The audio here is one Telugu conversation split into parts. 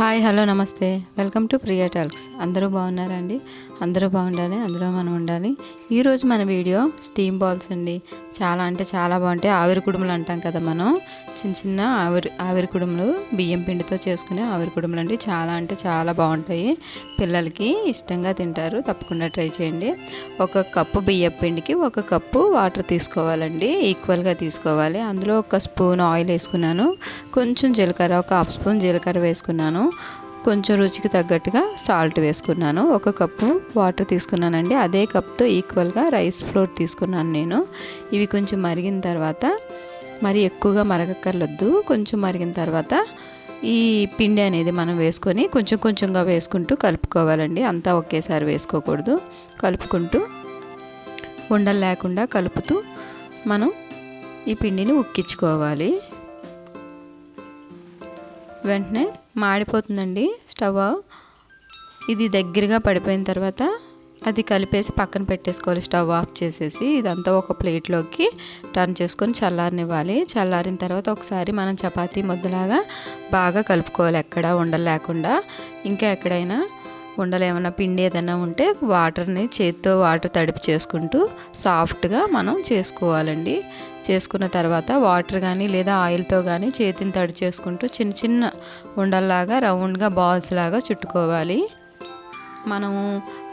హాయ్ హలో నమస్తే. Welcome to Priya talks. అందరూ బాగున్నారండి? అందరూ బాగుండాలి అందులో మనం ఉండాలి. ఈరోజు మన వీడియో స్టీమ్ బాల్స్ అండి. చాలా అంటే చాలా బాగుంటాయి. ఆవిరి కుడుములు అంటాం కదా మనం. చిన్న చిన్న ఆవిరి ఆవిరి కుడుములు బియ్యం పిండితో చేసుకునే ఆవిరి కుడుములు అండి. చాలా అంటే చాలా బాగుంటాయి. పిల్లలకి ఇష్టంగా తింటారు. తప్పకుండా ట్రై చేయండి. ఒక కప్పు బియ్యం పిండికి ఒక కప్పు వాటర్ తీసుకోవాలండి. ఈక్వల్గా తీసుకోవాలి. అందులో ఒక స్పూన్ ఆయిల్ వేసుకున్నాను. కొంచెం జీలకర్ర ఒక హాఫ్ స్పూన్ జీలకర్ర వేసుకున్నాను. కొంచెం రుచికి తగ్గట్టుగా సాల్ట్ వేసుకున్నాను. ఒక కప్పు వాటర్ తీసుకున్నానండి. అదే కప్తో ఈక్వల్గా రైస్ ఫ్లోర్ తీసుకున్నాను నేను. ఇవి కొంచెం మరిగిన తర్వాత మరి ఎక్కువగా మరగక్కర్లొద్దు. కొంచెం మరిగిన తర్వాత ఈ పిండి అనేది మనం వేసుకొని కొంచెం కొంచెంగా వేసుకుంటూ కలుపుకోవాలండి. అంతా ఒకేసారి వేసుకోకూడదు. కలుపుకుంటూ ఉండలు లేకుండా కలుపుతూ మనం ఈ పిండిని ఉక్కించుకోవాలి. వెంటనే మాడిపోతుందండి స్టవ్ ఇది దగ్గరగా పడిపోయిన తర్వాత అది కలిపేసి పక్కన పెట్టేసుకోవాలి స్టవ్ ఆఫ్ చేసేసి ఇదంతా ఒక ప్లేట్లోకి టర్న్ చేసుకొని చల్లారనివ్వాలి. చల్లారిన తర్వాత ఒకసారి మనం చపాతీ ముద్దలాగా బాగా కలుపుకోవాలి ఎక్కడ ఉండలు లేకుండా. ఇంకా ఎక్కడైనా ఉండలు ఏమైనా పిండి ఏదైనా ఉంటే వాటర్ని చేతితో వాటర్ తడిపి చేసుకుంటూ సాఫ్ట్గా మనం చేసుకోవాలండి. చేసుకున్న తర్వాత వాటర్ కానీ లేదా ఆయిల్తో కానీ చేతిని తడి చేసుకుంటూ చిన్న చిన్న ఉండల్లాగా రౌండ్గా బాల్స్ లాగా చుట్టుకోవాలి. మనము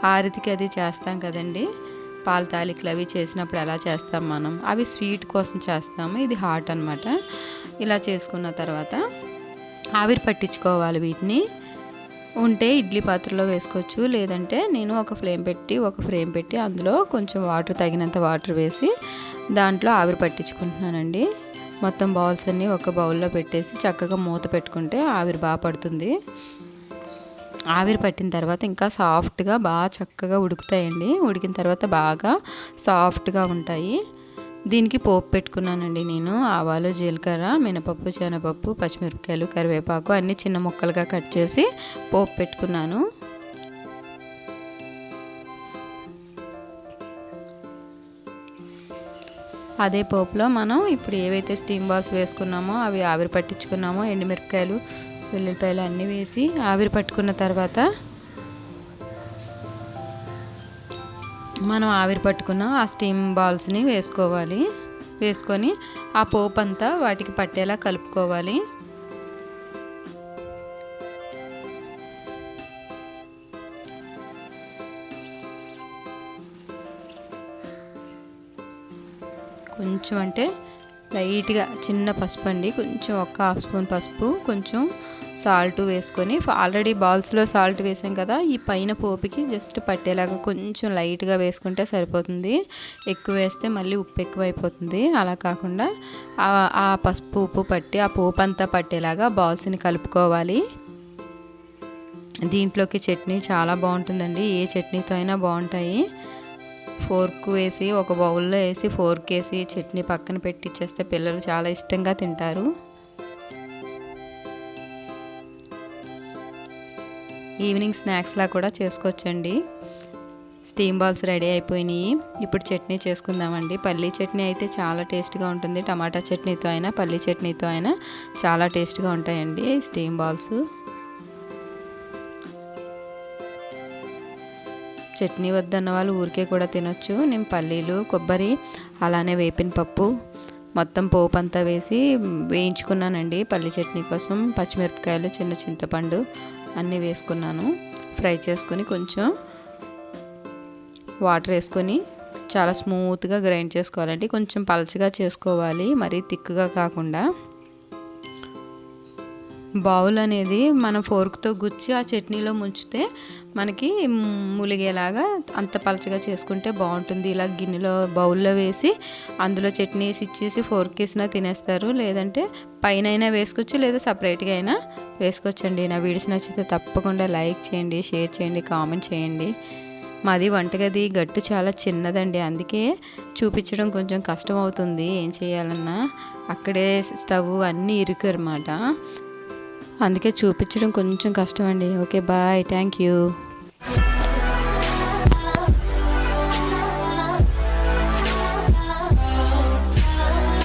ఆరితికి అది చేస్తాం కదండి. పాల తాలికలు అవి చేసినప్పుడు ఎలా చేస్తాం మనం. అవి స్వీట్ కోసం చేస్తాము. ఇది హాట్ అనమాట ఇలా చేసుకున్న తర్వాత ఆవిరి పట్టించుకోవాలి వీటిని. ఉంటే ఇడ్లీ పాత్రలో వేసుకోవచ్చు. లేదంటే నేను ఒక ఫ్లేమ్ పెట్టి ఒక ఫ్రేమ్ పెట్టి అందులో కొంచెం వాటర్ తగినంత వాటర్ వేసి దాంట్లో ఆవిరి పట్టించుకుంటున్నానండి. మొత్తం బౌల్స్ అన్నీ ఒక బౌల్లో పెట్టేసి చక్కగా మూత పెట్టుకుంటే ఆవిరి బాగా పడుతుంది. ఆవిరి పట్టిన తర్వాత ఇంకా సాఫ్ట్గా బాగా చక్కగా ఉడుకుతాయండి. ఉడికిన తర్వాత బాగా సాఫ్ట్గా ఉంటాయి. దీనికి పోపు పెట్టుకున్నానండి నేను. ఆవాలు జీలకర్ర మినపప్పు శనగపప్పు పచ్చిమిరపకాయలు కరివేపాకు అన్నీ చిన్న ముక్కలుగా కట్ చేసి పోపు పెట్టుకున్నాను. అదే పోపులో మనం ఇప్పుడు ఏవైతే స్టీమ్ బాల్స్ వేసుకున్నామో అవి ఆవిరి పట్టించుకున్నామో ఎండుమిరపకాయలు వెల్లుల్లిపాయలు అన్నీ వేసి ఆవిరి పట్టుకున్న తర్వాత మనం ఆవిరి పట్టుకున్న ఆ స్టీమ్ బాల్స్ని వేసుకోవాలి. వేసుకొని ఆ పోపు అంతా వాటికి పట్టేలా కలుపుకోవాలి. కొంచెం అంటే లైట్గా చిన్న పసుపు అండి కొంచెం ఒక హాఫ్ స్పూన్ పసుపు కొంచెం సాల్ట్ వేసుకొని ఆల్రెడీ బాల్స్లో సాల్ట్ వేసాం కదా ఈ పైన పోపుకి జస్ట్ పట్టేలాగా కొంచెం లైట్గా వేసుకుంటే సరిపోతుంది. ఎక్కువ వేస్తే మళ్ళీ ఉప్పు ఎక్కువ అయిపోతుంది అలా కాకుండా ఆ పసుపు ఉప్పు పట్టి ఆ పోపు అంతా పట్టేలాగా బాల్స్ని కలుపుకోవాలి. దీంట్లోకి చట్నీ చాలా బాగుంటుందండి. ఏ చట్నీతో అయినా బాగుంటాయి. ఫోర్క్ వేసి ఒక బౌల్లో వేసి ఫోర్క్ వేసి చట్నీ పక్కన పెట్టి ఇచ్చేస్తే పిల్లలు చాలా ఇష్టంగా తింటారు. ఈవినింగ్ స్నాక్స్లా కూడా చేసుకోవచ్చండి. స్టీమ్ బాల్స్ రెడీ అయిపోయినాయి. ఇప్పుడు చట్నీ చేసుకుందామండి. పల్లీ చట్నీ అయితే చాలా టేస్ట్గా ఉంటుంది. టమాటా చట్నీతో అయినా పల్లీ చట్నీతో అయినా చాలా టేస్ట్గా ఉంటాయండి స్టీమ్ బాల్స్. చట్నీ వద్దన్న వాళ్ళు ఊరికే కూడా తినొచ్చు. నేను పల్లీలు కొబ్బరి అలానే వేపిన పప్పు మొత్తం పోపు అంతా వేసి వేయించుకున్నానండి పల్లి చట్నీ కోసం. పచ్చిమిరపకాయలు చిన్న చింతపండు అన్నీ వేసుకున్నాను. ఫ్రై చేసుకొని కొంచెం వాటర్ వేసుకొని చాలా స్మూత్గా గ్రైండ్ చేసుకోవాలండి. కొంచెం పలచగా చేసుకోవాలి మరీ తిక్కుగా కాకుండా. బౌల్ అనేది మనం ఫోర్క్తో గుచ్చి ఆ చట్నీలో ముంచితే మనకి ములిగేలాగా అంత పలచగా చేసుకుంటే బాగుంటుంది. ఇలా గిన్నెలో బౌల్లో వేసి అందులో చట్నీ వేసి ఇచ్చేసి ఫోర్క్ వేసినా తినేస్తారు. లేదంటే పైన అయినా వేసుకోవచ్చు లేదా సపరేట్గా అయినా వేసుకోవచ్చండి. నా వీడియోస్ నచ్చితే తప్పకుండా లైక్ చేయండి షేర్ చేయండి కామెంట్ చేయండి. మాది వంటగది గట్టు చాలా చిన్నదండి. అందుకే చూపించడం కొంచెం కష్టం అవుతుంది ఏం చేయాలన్నా. అక్కడే స్టవ్ అన్నీ ఇరుకు అనమాట అందుకే చూపించడం కొంచెం కష్టం అండి ఓకే బాయ్. Thank you.